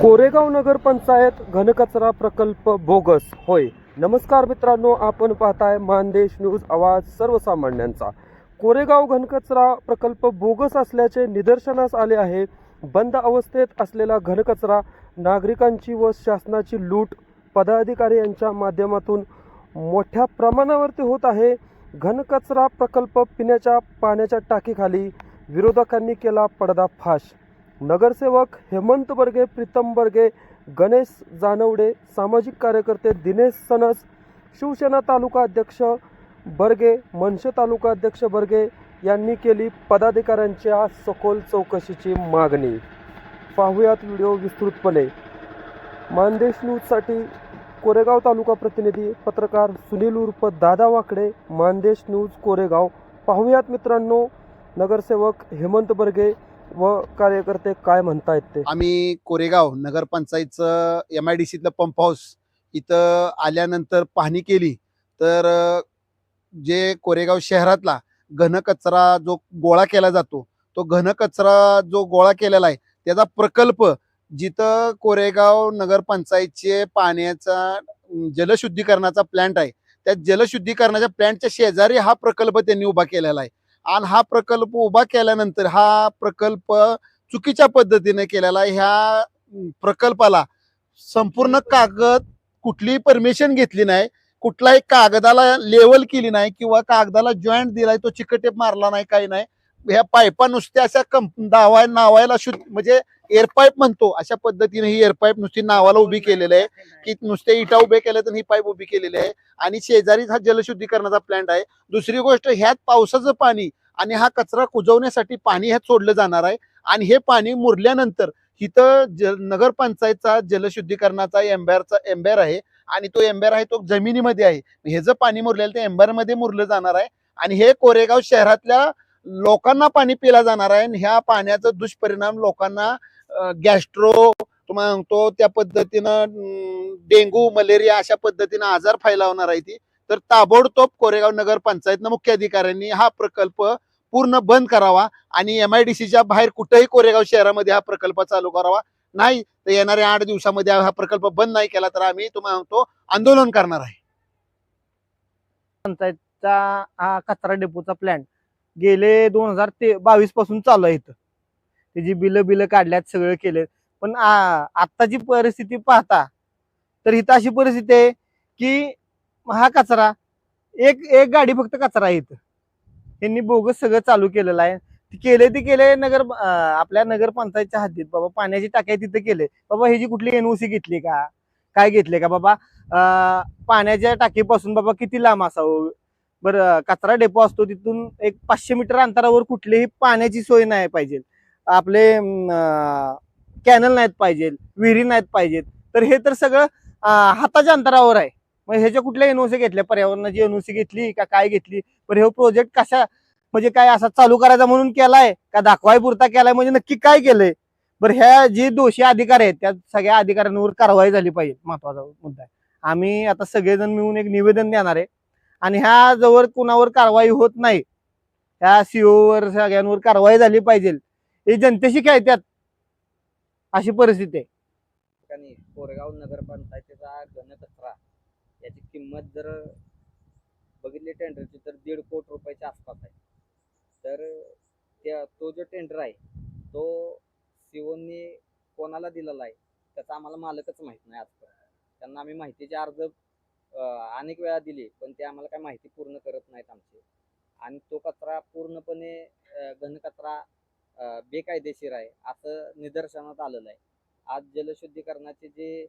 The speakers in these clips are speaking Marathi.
कोरेगाव नगर पंचायत घनकचरा प्रकल्प बोगस. होय. नमस्कार मित्रांनो आपण पाहताय मानदेश न्यूज आवाज सर्वसामान्यांचा. कोरेगाव घनकचरा प्रकल्प बोगस असल्याचे निदर्शनास आले आहे. बंद अवस्थेत असलेला घनकचरा नागरिकांची व शासनाची लूट पदाधिकारी यांच्या माध्यमातून मोठ्या प्रमाणावरती होत आहे. घनकचरा प्रकल्प पिण्याच्या पाण्याच्या टाकीखाली विरोधकांनी केला पडदाफाश. नगरसेवक हेमंत बर्गे प्रीतम बर्गे गणेश जानवडे सामाजिक कार्यकर्ते दिनेश सनस शिवसेना तालुका अध्यक्ष बर्गे मनसे तालुका अध्यक्ष बर्गे यांनी केली पदाधिकाऱ्यांच्या सखोल चौकशीची मागणी. पाहूयात व्हिडिओ विस्तृतपणे. मानदेश न्यूजसाठी कोरेगाव तालुका प्रतिनिधी पत्रकार सुनील उर्फ दादा वाकडे मानदेश न्यूज कोरेगाव. पाहूयात मित्रांनो नगरसेवक हेमंत बर्गे व कार्यकर्ते काय म्हणतायत ते? आम्ही कोरेगाव नगरपंचायतचं एम आय डी सीतलं पंप हाऊस इथं आल्यानंतर पाहणी केली. तर जे कोरेगाव शहरातला घनकचरा जो गोळा केला जातो तो घनकचरा जो गोळा केलेला आहे त्याचा प्रकल्प जिथं कोरेगाव नगरपंचायतचे पाण्याचा जलशुद्धीकरणाचा प्लॅन्ट आहे त्या जलशुद्धीकरणाच्या प्लॅन्टच्या शेजारी हा प्रकल्प त्यांनी उभा केलेला आहे. आणि हा प्रकल्प उभा केल्यानंतर हा प्रकल्प चुकीच्या पद्धतीने केलेला आहे. ह्या प्रकल्पाला संपूर्ण कागद कुठलीही परमिशन घेतली नाही कुठलाही कागदाला लेवल केली नाही किंवा कागदाला जॉईंट दिलाय तो चिकटेप मारला नाही काही नाही ह्या पायपा नुसत्या अशा कंप दावा नावायला शुद्ध म्हणजे एअरपाईप म्हणतो अशा पद्धतीने ही एअरपाईप नुसती नावाला उभी केलेली आहे. की नुसते इटा उभे केल्या तर ही पाईप उभी केलेली आहे. आणि शेजारीच हा जलशुद्धीकरणाचा प्लॅन्ट आहे. दुसरी गोष्ट ह्यात पावसाचं पाणी आणि हा कचरा कुजवण्यासाठी पाणी ह्यात सोडलं जाणार आहे. आणि हे पाणी मुरल्यानंतर इथं जल नगरपंचायतचा जलशुद्धीकरणाचा एम्बॅरचा एम्बॅर आहे. आणि तो एम्बॅर आहे तो जमिनीमध्ये आहे. हे जर पाणी मुरलेलं ते एम्बॅरमध्ये मुरलं जाणार आहे. आणि हे कोरेगाव शहरातल्या लोकांना पाणी पिला जाणार आहे. आणि ह्या पाण्याचा दुष्परिणाम लोकांना गॅस्ट्रो तुम्हाला सांगतो त्या पद्धतीनं डेंगू मलेरिया अशा पद्धतीनं आजार फैलावणार आहे ती. तर ताबडतोब कोरेगाव नगर पंचायतनं मुख्याधिकाऱ्यांनी हा प्रकल्प पूर्ण बंद करावा आणि एम आय डी सीच्या बाहेर कुठेही कोरेगाव शहरामध्ये हा प्रकल्प चालू करावा. नाही तर येणाऱ्या आठ दिवसामध्ये हा प्रकल्प बंद नाही केला तर आम्ही तुम्हाला सांगतो आंदोलन करणार आहे. पंचायतचा हा कचरा डेपोचा प्लॅन गेले दोन हजार ते बावीसपासून चालू आहे इथं. त्याची बिलं बिलं काढल्यात सगळं केलं. पण आ- आत्ताची परिस्थिती पाहता तर इथं अशी परिस्थिती आहे की हा कचरा एक एक गाडी फक्त कचरा आहे इथं. त्यांनी बोगस सगळं चालू केलेलं आहे. केले ते केले नगर आपल्या नगर पंचायतच्या हद्दीत. बाबा पाण्याची टाक्या तिथं केले बाबा ह्याची कुठली एनओसी घेतली का? काय घेतले का? बाबा पाण्याच्या टाकीपासून बाबा किती लांब असावं? बरं कचरा डेपो असतो तिथून एक पाचशे मीटर अंतरावर कुठलीही पाण्याची सोय नाही पाहिजे. आपले कॅनल नाहीत पाहिजे विहिरी नाहीत पाहिजेत. तर हे तर सगळं हाताच्या अंतरावर आहे. मग ह्याच्या कुठल्या एनओसी घेतल्या पर्यावरणाची एनओसी घेतली का काय घेतली पण हे प्रोजेक्ट कशा म्हणजे काय असा चालू करायचा म्हणून केलाय का दाखवाय पुरता केलाय म्हणजे नक्की काय केलंय? बरं ह्या जे दोषी अधिकारी आहेत त्या सगळ्या अधिकाऱ्यांवर कारवाई झाली पाहिजे. महत्त्वाचा मुद्दा आहे. आम्ही आता सगळेजण मिळून एक निवेदन देणार आहे. आणि ह्या जवळ कुणावर कारवाई होत नाही ह्या सीओ वर सगळ्यांवर कारवाई झाली पाहिजे. हे जनतेशी खेळतात अशी परिस्थिती आहे. ठिकाणी कोरेगाव नगरपंचायतीचा घनकचरा. याची किंमत जर बघितली टेंडरची तर दीड कोटी रुपयाच्या आसपास आहे. तर त्या तो जो टेंडर आहे तो सिओनी कोणाला दिलेला आहे त्याचा आम्हाला मालकच माहीत नाही आजपर्यंत. त्यांना आम्ही माहितीचे अर्ज अनेक वेळा दिली पण ते आम्हाला काय माहिती पूर्ण करत नाहीत आमची. आणि तो कचरा पूर्णपणे घनकचरा बेकायदेशीर आहे असं निदर्शनात आलेलं आहे. आज जलशुद्धीकरणाचे जे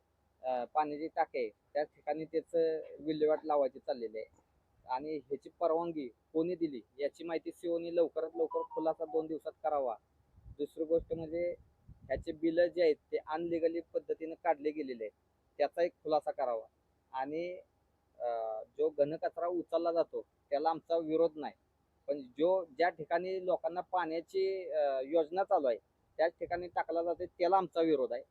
पाण्याची टाके आहे त्या ठिकाणी त्याचं विल्हेवाट लावायची चाललेली आहे. आणि ह्याची परवानगी कोणी दिली याची माहिती सीओनी लवकरात लवकर खुलासा दोन दिवसात करावा. दुसरी गोष्ट म्हणजे ह्याचे बिलं जे आहेत ते अनलिगली पद्धतीने काढले गेलेले आहेत. त्याचा एक खुलासा करावा. आणि जो घनकचरा उचलला जातो त्याला आमचा विरोध नाही. पण जो ज्या ठिकाणी लोकांना पाण्याची योजना चालू आहे त्याच ठिकाणी टाकला जाते त्याला आमचा विरोध आहे.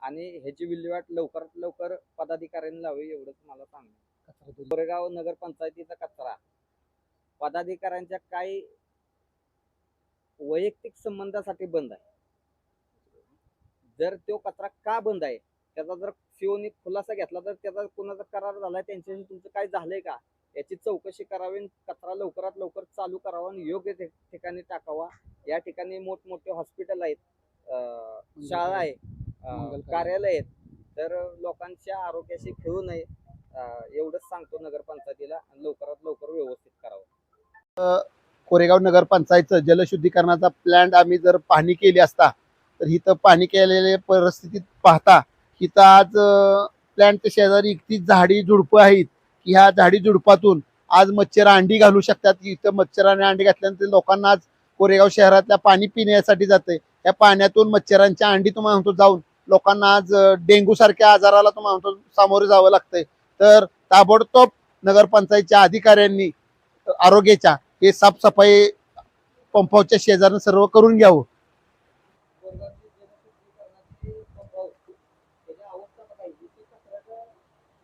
आणि ह्याची विल्हेवाट लवकरात लवकर पदाधिकाऱ्यांनी लावी एवढंच मला सांगणं कोरेगाव नगरपंचायतीचा कचरा. पदाधिकाऱ्यांच्या काही वैयक्तिक संबंधासाठी बंद आहे. जर तो कचरा का बंद आहे? त्याचा जर सीओनी खुलासा घेतला तर त्याचा कोणाचा करार झालाय? त्यांच्याशी तुमचं काय झालंय का? याची चौकशी करावी कचरा लवकरात लवकर चालू करावा आणि योग्य ठिकाणी टाकावा. या ठिकाणी मोठमोठे हॉस्पिटल आहेत. शाळा आहे. कार्यालय. आहेत. तर लोकांच्या आरोग्याशी खेळू नये. एवढंच सांगतो नगरपंचायतीला आणि लवकरात लवकर व्यवस्थित करावं. कोरेगाव नगरपंचायतचं जलशुद्धीकरणाचा प्लॅन आम्ही जर पाहणी केली असता तर इथं पाहणी केलेल्या परिस्थितीत पाहता इथं आज प्लॅनच्या शेजारी इतकी झाडी झुडपं आहेत. की ह्या झाडी झुडपातून आज मच्छर अंडी घालू शकतात. इथं मच्छराने अंडी घातल्यानंतर लोकांना आज कोरेगाव शहरातल्या पाणी पिण्यासाठी जाते या पाण्यातून मच्छरांच्या अंडी तुम्हाला म्हणतो जाऊन लोकांना आज डेंग्यू सारख्या आजाराला तुम्हाला म्हणतो सामोरे जावं लागतंय. तर ताबडतोब नगरपंचायतच्या अधिकाऱ्यांनी आरोग्याच्या हे साफसफाई पंपाच्या शेजारनं सर्व करून घ्यावं कोरगावची जलशुद्धीकरणाची पंप हाऊस, त्याची अवस्था बघायची ती कचऱ्याचं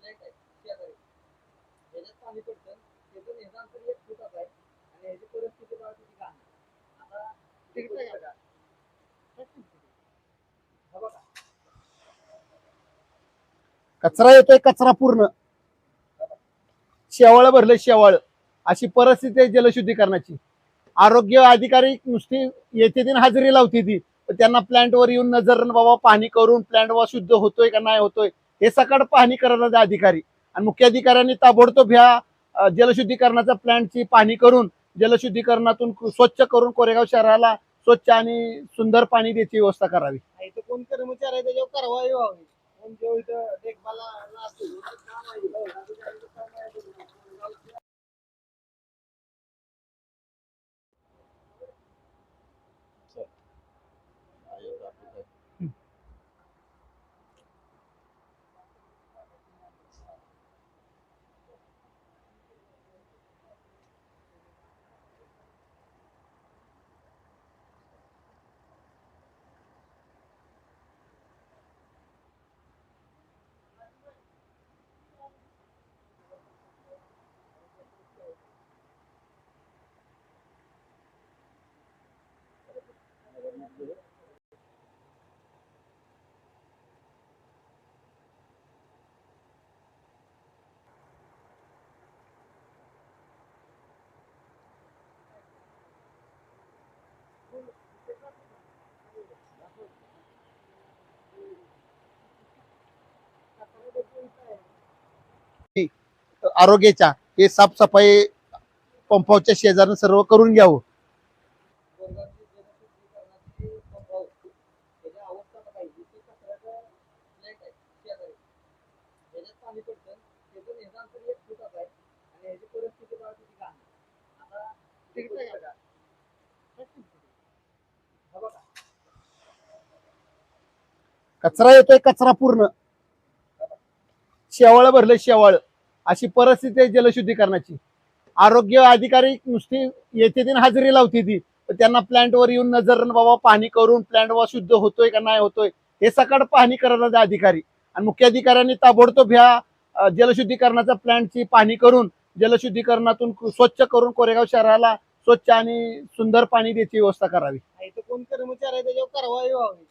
plant आहे शेजारी. त्याच्यात पाणी पडतं त्याचं निदान तरी एक फुटाचं आहे आणि ह्याची परिस्थिती बघा किती घाण आहे. आता तिकीट आहे का? हा बघा कचरा येतोय कचरा पूर्ण. शेवाळ भरलं शेवाळ. अशी परिस्थिती आहे जलशुद्धीकरणाची. आरोग्य अधिकारी नुसती येते ती हजेरी लावते ती. पण त्यांना प्लॅन्टवर येऊन नजर बाबा पाहणी करून प्लॅन्ट बाबा शुद्ध होतोय का नाही होतोय हे सकाळ पाहणी करतात अधिकारी. आणि मुख्याधिकाऱ्यांनी ताबडतोब ह्या अं, जलशुद्धीकरणाच्या प्लांटची पाहणी करून जलशुद्धीकरणातून स्वच्छ करून कोरेगाव शहराला स्वच्छ आणि सुंदर पाणी द्यायची व्यवस्था करावी. कोण कर्मचारी आहे त्याच्यावर कारवाई व्हावी कोण जो इथं देखभाल असेल काम आहे आरोग्याच्या हे साफसफाई पंपाच्या शेजारनं सर्व करून घ्यावं कोरगावची जलशुद्धीकरणाची पंप हाऊस, त्याची अवस्था बघायची ती कचऱ्याचं plant आहे शेजारी. त्याच्यात पाणी पडतं त्याचं निदान तरी एक फुटाचं आहे आणि ह्याची परिस्थिती बघा किती आरोग्याच्या हे साफसफाई पंपावच्या शेजारनं सर्व करून घ्यावं. कचरा येतोय कचरा पूर्ण. शेवाळ भरलं शेवाळ. अशी परिस्थिती आहे जलशुद्धीकरणाची. आरोग्य अधिकारी नुसती येते ती हजेरी लावते ती. त्यांना प्लॅन्टवर येऊन नजर बाबा पाहणी करून प्लॅन्ट बाबा शुद्ध होतोय का नाही होतोय हे सकाळ पाहणी करतात अधिकारी. आणि मुख्याधिकाऱ्यांनी ताबडतोब ह्या जलशुद्धीकरणाच्या प्लॅन्टची पाहणी करून जलशुद्धीकरणातून स्वच्छ करून कोरेगाव शहराला स्वच्छ आणि सुंदर पाणी द्यायची व्यवस्था करावी. कोण कर्मचारी कारवाई व्हावी.